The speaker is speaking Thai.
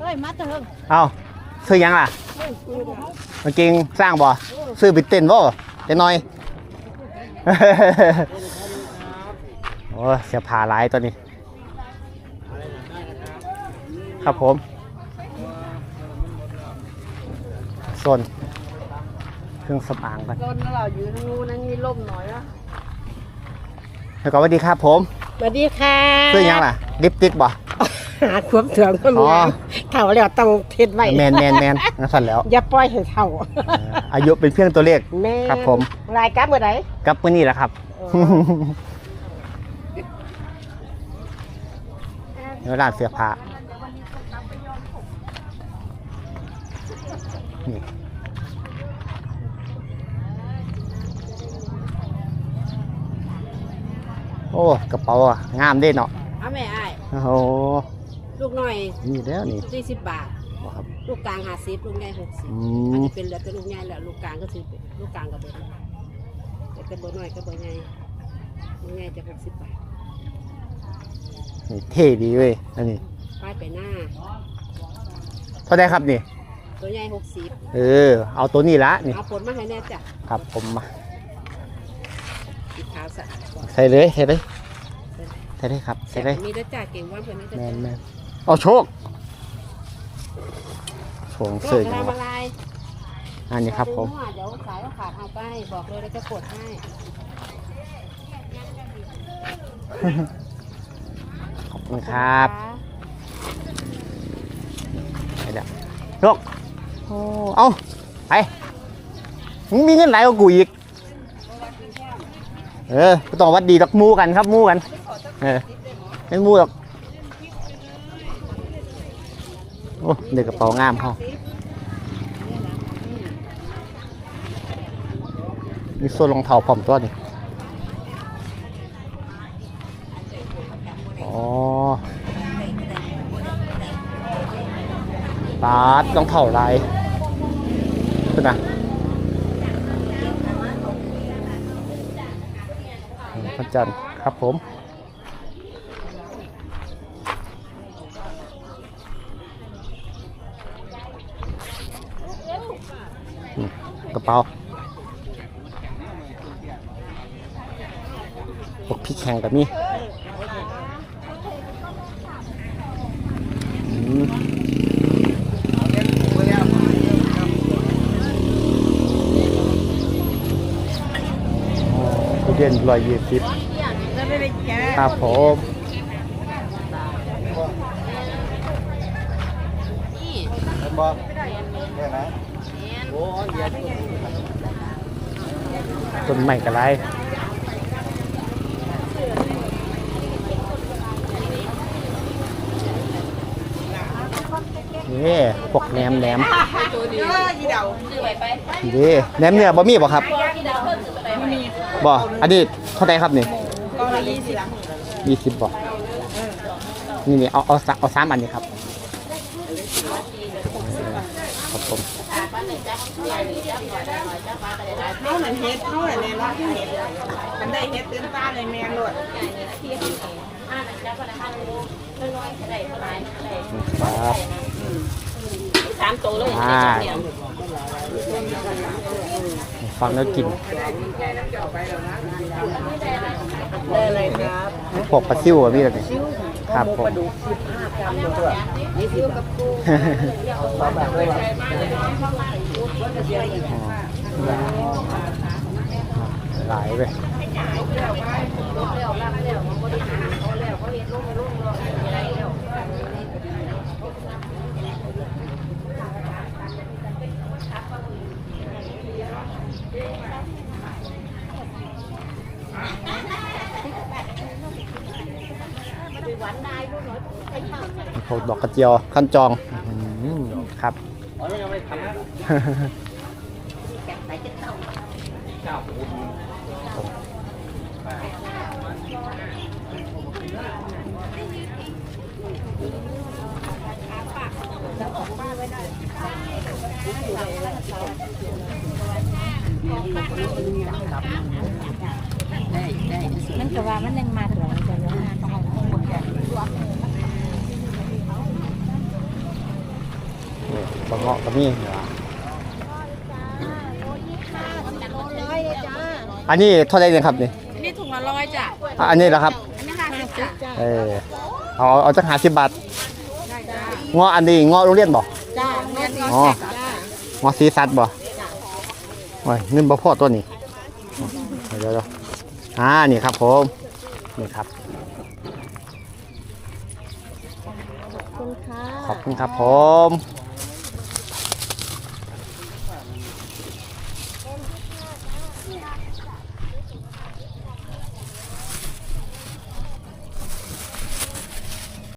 จะเฮิงเอาซื้อหยังล่ะกางเกงสร้างบ่ซื้อไปเต้นบ่เต้นหน่อยโอ้เสียผ่าหลายตัวนี้ ครับผมส่วนเครื่องสำอางกันต้นเราอยู่ทางนู้นนั่นมีล่มหน่อยอะแล้วก็สวัสดีครับผมสวัสดีค่ะซื้อหยังล่ะลิปสติกบ่หาความเถื่อนคนอ๋องาม เท่าแล้วต้องเทศไว้แมนแมนแมนนั่นสั่นแล้วอย่าปล่อยให้เท่าเอ่ออายุเป็นเพียงตัวเลขแม่ครับผมรายการเมื่อไหร่กับมื้อนี้แหละครับเนื้อร้านเสื้อผ้านี่โอ้ กระเป๋าอะงามเด้เนาะเอาแม่อ้ายโอ้โห ลูกหน่อยนี่แล้วนี่สี่สิบบาท บ่ครับ ลูกกลางห้าสิบลูกใหญ่หกสิบอือันมนี้เป็นเหลือแต่ลูกใหญ่แล้วลูกกลางก็คือลูกกลางกับเบอร์แต่แต่เบอร์น้อยก็เบอร์ใหญ่ลูกใหญ่จะหกสิบบาทนี่เท่ดีเว้ยอันนี้ป้ายไปหน้า เท่าไดครับนี่ ตัวใหญ่หกสิบเออ เอาตัวนี้ละนี่เอาผลมาให้แน่จ้ะครับผมมาสีขาวสะอาดกว่าใส่เลยใส่เลยใส่เลยครับใส่เลย มีด้วยจ้าเก่งว่าเพื่อนนะแมจ๊ะนแมน เอาโชคโชงก็เสื้อจะยังทำวะอะไรอันนี้ครับผม เดี๋ยวสายก็ขาดเอาไปบอกเลยแล้วจะกดให้ขอบคุณครับไปเดี๋ยวโชคโอ้เอาไปมึงมีเงินไหลายกว่ากูอีก เออบ่ต้องหวัดดีดอกหมูกันครับหมูกัน เออไม่หมูหรอกโอ้เด็กกระเป๋างามเขามีส่วนรองเท้าพร้อมตัวนี่อ๋อปาดรองเท้าลายขึ้นนะพระจันทร์ครับผม กระเป๋าพวกพริกแข็งกับมีอืมอ๋อทุเรียนร้อยยี่สิบครับผม ต้นใหม่กระไรนี่พวกแหนมแหนมนี่แหนมเนี่ยบะหมี่บ่ครับบ่อันนี้เท่าไหรครับนี่ยี่สิบบ่นี่นี่เอาเอาสามเอาสามอันนี้ครับ ครับผมเขาเหมือนเฮ็ดเขาเหมือนในร้านเฮ็ดมันได้เฮ็ดเตื่นตาเลยแม่รวดครับสามตัวเลยอ่ฟังแล้วกินได้เลยครับพวกปลาซิ่วอะพี่ตอนนี้ ครับผมนี่ซิ้วกับกูหลายไป เขาดอกกระเจียวขั้นจองอื้อหือครับมันก็ว่ามันยังมาถึงจะเรื่องงานต้องเอาข้อมูลกัน บะเงาะก็มีเดี๋ยวอันนี้เท่าไหรเนี่ยครับนี่นี่ถุงละร้อยจ้ะอะอันนี้เหรอครับ อันนี้ห้าสิบจ้ะเออเอาเอาเอาจักหาสิบบาทเงาะอันนี้เงาะโรงเรียนบ่ จ้าเงินอ๋อเงาะสีสัตว์บ่โอ้ยเงินบ่พอตัวนี้เดี๋ยวเดี๋ยวอ่านี่ครับผมนี่ครับคุณค่ะ ขอบคุณครับผม